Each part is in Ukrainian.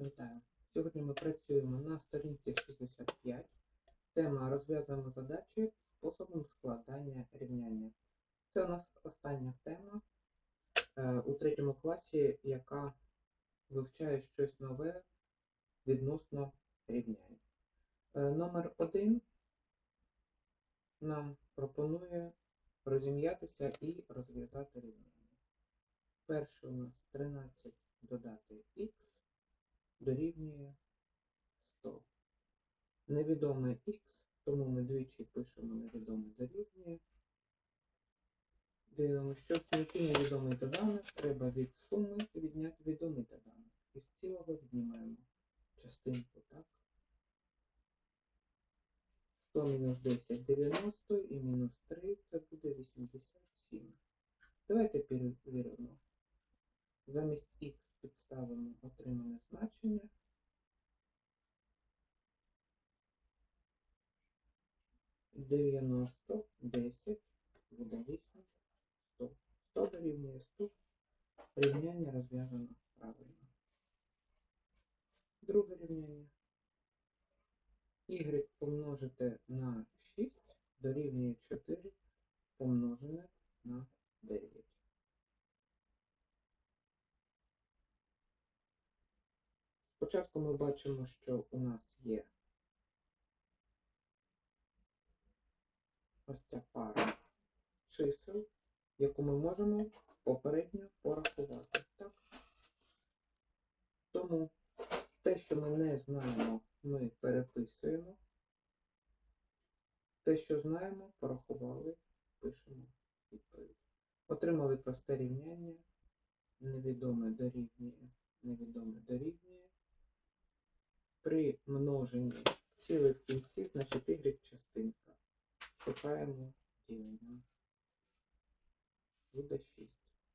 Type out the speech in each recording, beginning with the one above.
Вітаю. Сьогодні ми працюємо на сторінці 65. Тема розв'язуємо задачі способом складання рівняння. Це у нас остання тема е, у третьому класі, яка вивчає щось нове відносно рівнянь. Е, Номер один нам пропонує розім'ятися і розв'язати рівняння. Перше у нас 13 додати х дорівнює 100. Невідомий х, тому ми двічі пишемо невідомий дорівнює. Дивимося, щоб знайти невідомий доданок, треба від суми відняти відомий доданок. Із цілого віднімаємо частинку, так? 100 мінус 10 90 і мінус 3 це буде 87. Давайте перевіримо. Замість х підставимо отримане значення. Дев'яносто, десять, буде вісім, сто. Сто дорівнює сто. Рівняння розв'язано правильно. Друге рівняння. Y помножити на 6 дорівнює 4 помножене на 9. Спочатку ми бачимо, що у нас є ось ця пара чисел, яку ми можемо попередньо порахувати. Так? Тому те, що ми не знаємо, ми переписуємо. Те, що знаємо, порахували, пишемо відповідь. Отримали просте рівняння, невідоме дорівнює, невідоме дорівнює. При множенні цілих кінців, значить y частинка. Шукаємо ділення. Буде 6.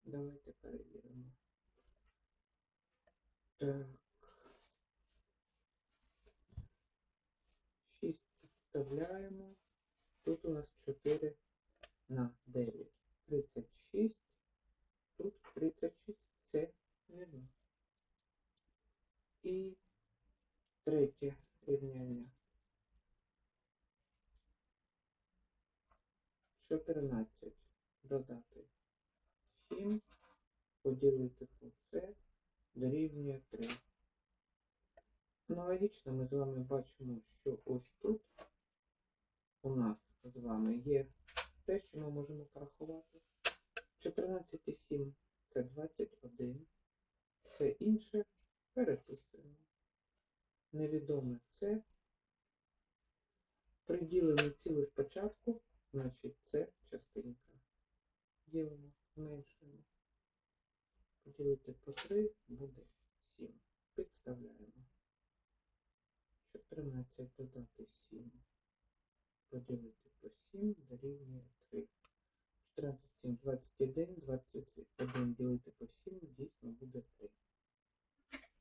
Давайте перевіримо. Так. 6 підставляємо. Тут у нас 4 на 9. 36. Тут 36. Це вірно. І третє рівняння. 14 додати 7, поділити по це дорівнює 3. Аналогічно ми з вами бачимо, що ось тут у нас з вами є те, що ми можемо порахувати. 14 і 7 це 21. Все інше переписуємо. Невідоме це. Приділимо ціле спочатку, значить це частинка. Ділимо, зменшуємо. Поділити по 3 буде 7. Підставляємо. 14 додати 7. Поділити по 7 дорівнює 3. 14, 7, 21, 21 ділити по 7 дійсно буде 3.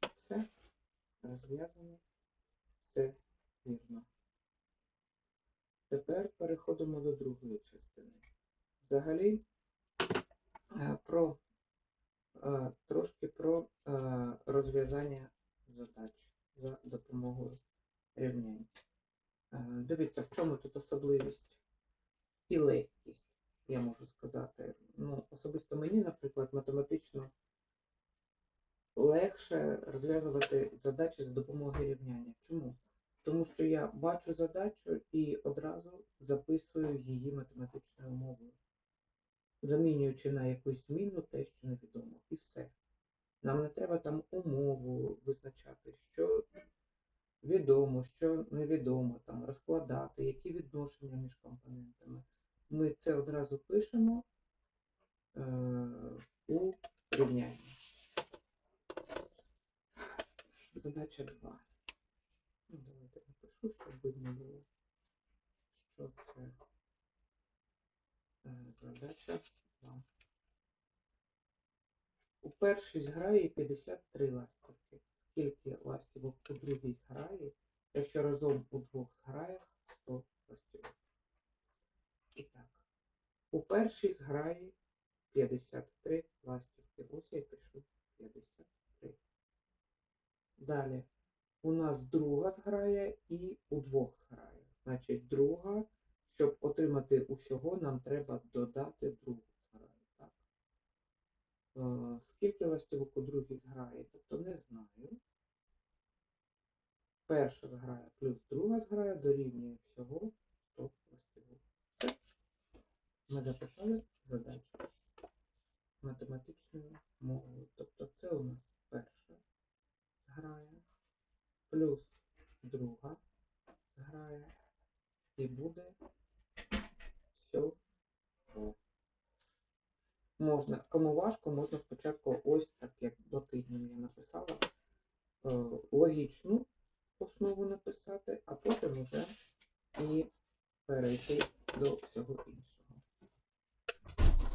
Все. Розв'язано. Все вірно. Тепер переходимо до другої частини. Взагалі, е, про, трошки про е, розв'язання задач за допомогою рівнянь. Е, Дивіться, в чому тут особливість і легкість, я можу сказати. Ну, особисто мені, наприклад, математично легше розв'язувати задачі за допомогою рівняння. Чому? Тому що я бачу задачу і одразу записую її математичною мовою, замінюючи на якусь змінну те, що невідомо, і все. Нам не треба там умову визначати, що відомо, що невідомо, там розкладати, які відношення між компонентами. Ми це одразу пишемо е, у рівнянні. Задача 2. Ну, давайте напишу, щоб видно було, що це е, 2. У першій зграї 53 ластівки. Скільки ластівок у другій зграї, якщо разом у двох зграях 100 ластівок. І так, у першій зграї 53 ластівки. Ось я пишу 53. Далі. У нас друга зграя і у двох зграя. Значить, друга, щоб отримати усього, нам треба додати другу зграю. Так? Е, скільки ластівок у другій зграї? Тобто не знаю. Перша зграя плюс друга зграя дорівнює всього 100 ластівок. Ми записали задачу математичною мовою. Тобто це у нас перша плюс друга зграя і буде всього. Можна, кому важко, можна спочатку ось так, як блакитним я написала, е, логічну основу написати, а потім вже і перейти до всього іншого.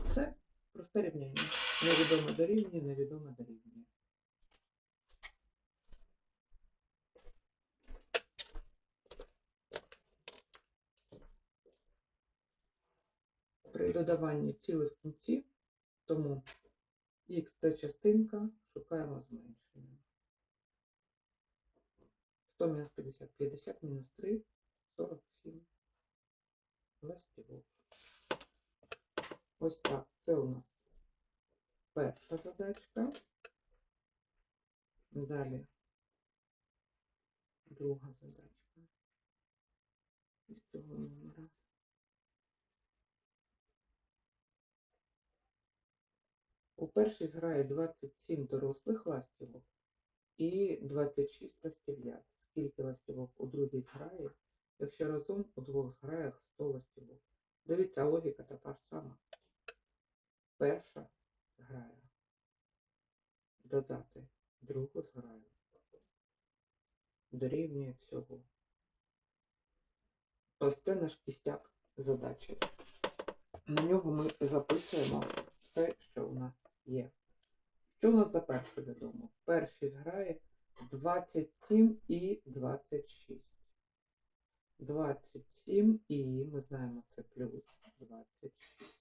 Все, просте рівняння. Невідоме дорівнює, невідоме дорівнює. Додаванні цілих кінців, тому х це частинка, шукаємо зменшення. 100 мінус 50, 50 мінус 3, 47. Ластівок. Ось так, це у нас перша задачка. Далі друга задачка із цього номера. Першій зграє 27 дорослих ластівок і 26 ластів'ят. Скільки ластівок у другій зграї, якщо разом у двох зграях 100 ластівок. Дивіться, логіка така ж сама. Перша зграя. Додати другу зграю. Дорівнює всього. Ось це наш кістяк задачі. На нього ми записуємо все, що у нас є. Що у нас за першу відомо? В першій зграє 27 і 26. 27 і ми знаємо це плюс 26.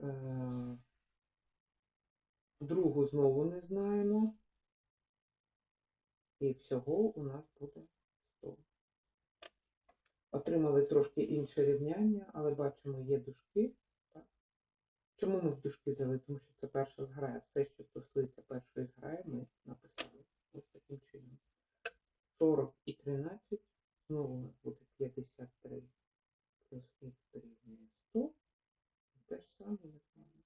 Е, Другу знову не знаємо. І всього у нас буде 100. Отримали трошки інше рівняння, але бачимо, є дужки. Чому ми дужки взяли? Тому що це перша зграя. Все, що стосується першої зграї, ми написали ось таким чином. 40 і 13. Знову у нас буде 53 плюс х дорівнює 100. Те ж саме ми знаємо,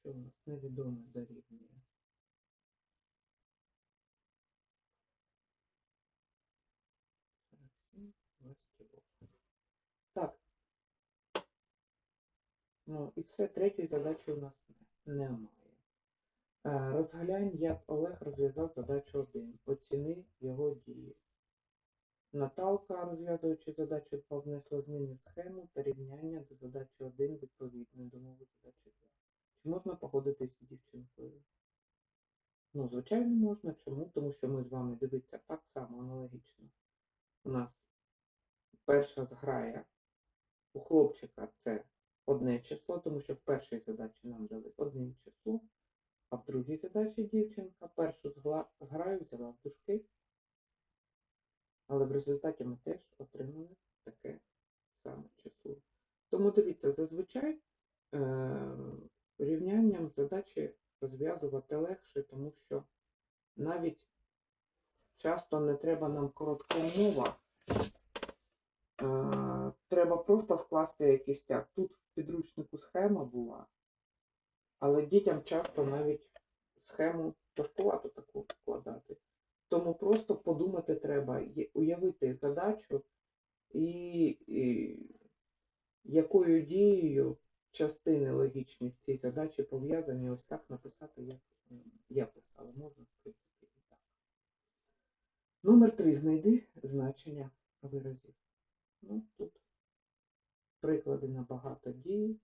що у нас невідоме дорівнює. Так. Ну, і все, третьої задачі у нас немає. Е, Розглянь, як Олег розв'язав задачу 1. Оціни його дії. Наталка, розв'язуючи задачу 2, внесла зміни схему та рівняння до задачі 1 відповідно до мови задачі 2. Чи можна погодитись з дівчинкою? Ну, звичайно, можна. Чому? Тому що ми з вами дивіться так само аналогічно. У нас перша зграя у хлопчика це одне число, тому що в першій задачі нам дали одним число, а в другій задачі дівчинка першу зграю взяла в дужки, але в результаті ми теж отримали таке саме число. Тому дивіться, зазвичай е- рівнянням задачі розв'язувати легше, тому що навіть часто не треба нам коротка мова. Е, Треба просто скласти якийсь тяг. Тут часто навіть схему важкувато таку вкладати. Тому просто подумати треба, уявити задачу і, і якою дією частини логічні в цій задачі пов'язані, ось так написати, як я писала. Можна, в принципі, і так. Номер 3. Знайди значення виразів. Ну, тут приклади на багато дій.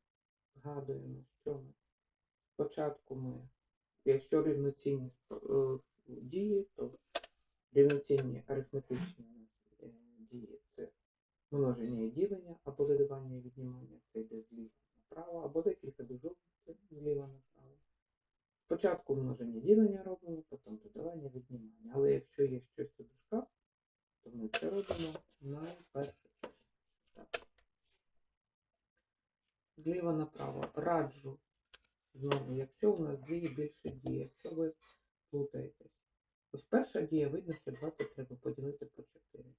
Згадуємо, що ми Спочатку ми, якщо рівноцінні е, дії, то рівноцінні арифметичні е, дії це множення і ділення або додавання і віднімання, це йде зліва направо, або декілька дужок, це зліва направо. Спочатку множення ділення робимо, потім додавання віднімання. Але якщо є щось у дужках, то ми це робимо найперше. Так. Зліва направо раджу Знову, якщо у нас дві і більше дій, якщо ви плутаєтесь. Ось перша дія, видно, що 20 треба поділити по 4.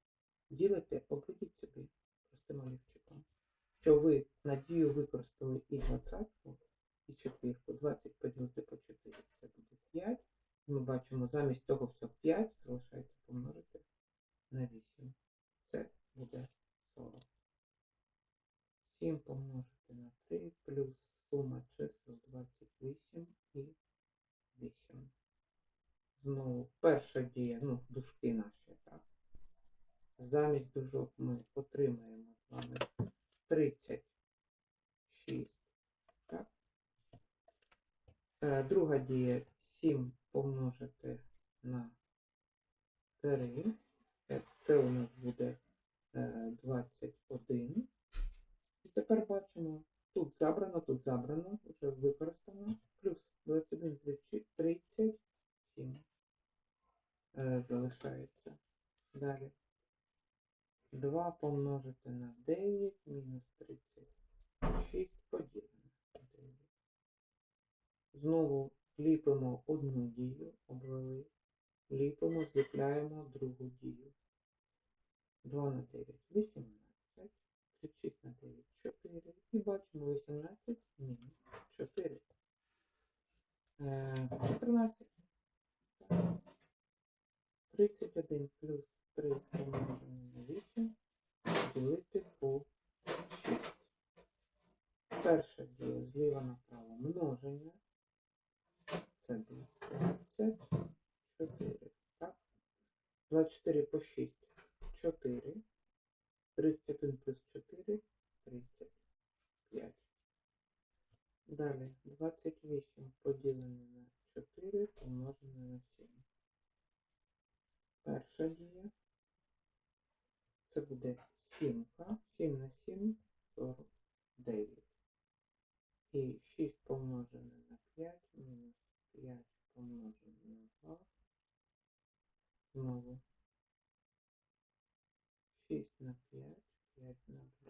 Ділите, обведіть собі простим олівчиком, що ви на дію використали і 20, і четвірку. 20 поділити по 4, це буде 5. Ми бачимо, замість того все 5 залишається помножити на 8. Це буде 40. 7 помножити на 3 плюс сума чисел 28 і 8. Знову перша дія, ну, дужки наші, так. Замість дужок ми отримаємо з вами 36. Так. Е, Друга дія 7 помножити на 3. Е, Це у нас буде е, 21. І тепер бачимо, тут забрано, тут забрано, вже використано. Плюс 21, 37 е, залишається. Далі. 2 помножити на 9 мінус 36 поділено на 9. Знову ліпимо одну дію, обвели. Ліпимо, зліпляємо другу дію. 2 на 9 18. 36 на 9 4. І бачимо 18 мінус 4. Е, 14. 31 плюс 3 помножене на 8 ділити по 6. Перша дія зліва направо множення. Це буде 24. Так? 24 по 6 4. 31 плюс 4 35. Далі 28 поділене на 4 помножене на 7. Перша дія. Це буде 7. 7 на 7 49. І 6 помножене на 5 мінус 5 помножене на 2. Знову 6 на 5, 5 на 2.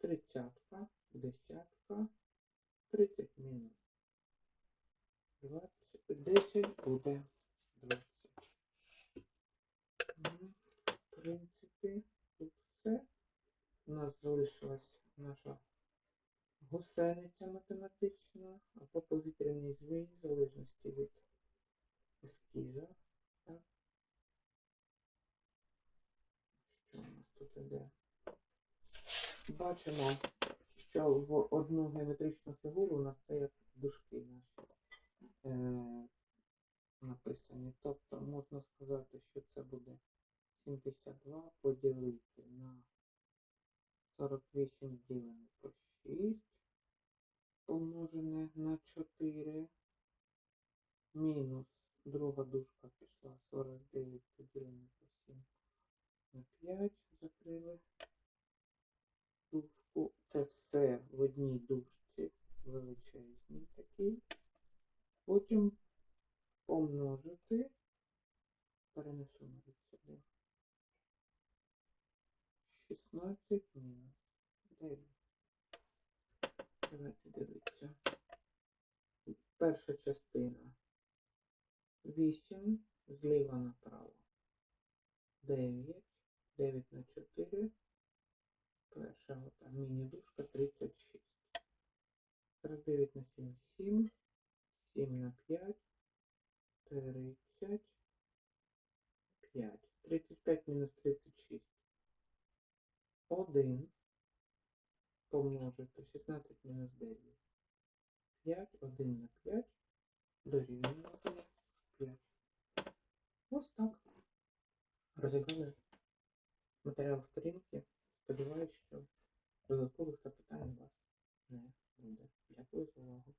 Тридцятка, десятка, 30 мінус 20, 10 буде 20. Ну, В принципі, тут все. У нас залишилась наша гусениця математична, або повітряний змій, в залежності від ескіза. Так. Що у нас тут іде? Бачимо, що в одну геометричну фігуру у нас це як дужки наші е, написані. Тобто можна сказати, що це буде 72 поділити на 48 ділене по 6 помножене на 4 мінус друга дужка пішла 49 поділене по 7 на 5 закрили дужку. Це все в одній дужці величезній такій. Потім помножити, перенесу навіть сюди. 16 мінус 9. Давайте дивитися. Перша частина 8 зліва направо. 9. 9 на 4. Перша міні-дужка 36. 49 на 7 7. 7 на 5. 30. 5. 35 мінус 36. 1 помножити 16 мінус 9. 5, 1 на 5 дорівнює 5. Ось так. Розібрали матеріал сторінки. Сподіваюсь, що додаткових запитань у вас не буде. Дякую за увагу.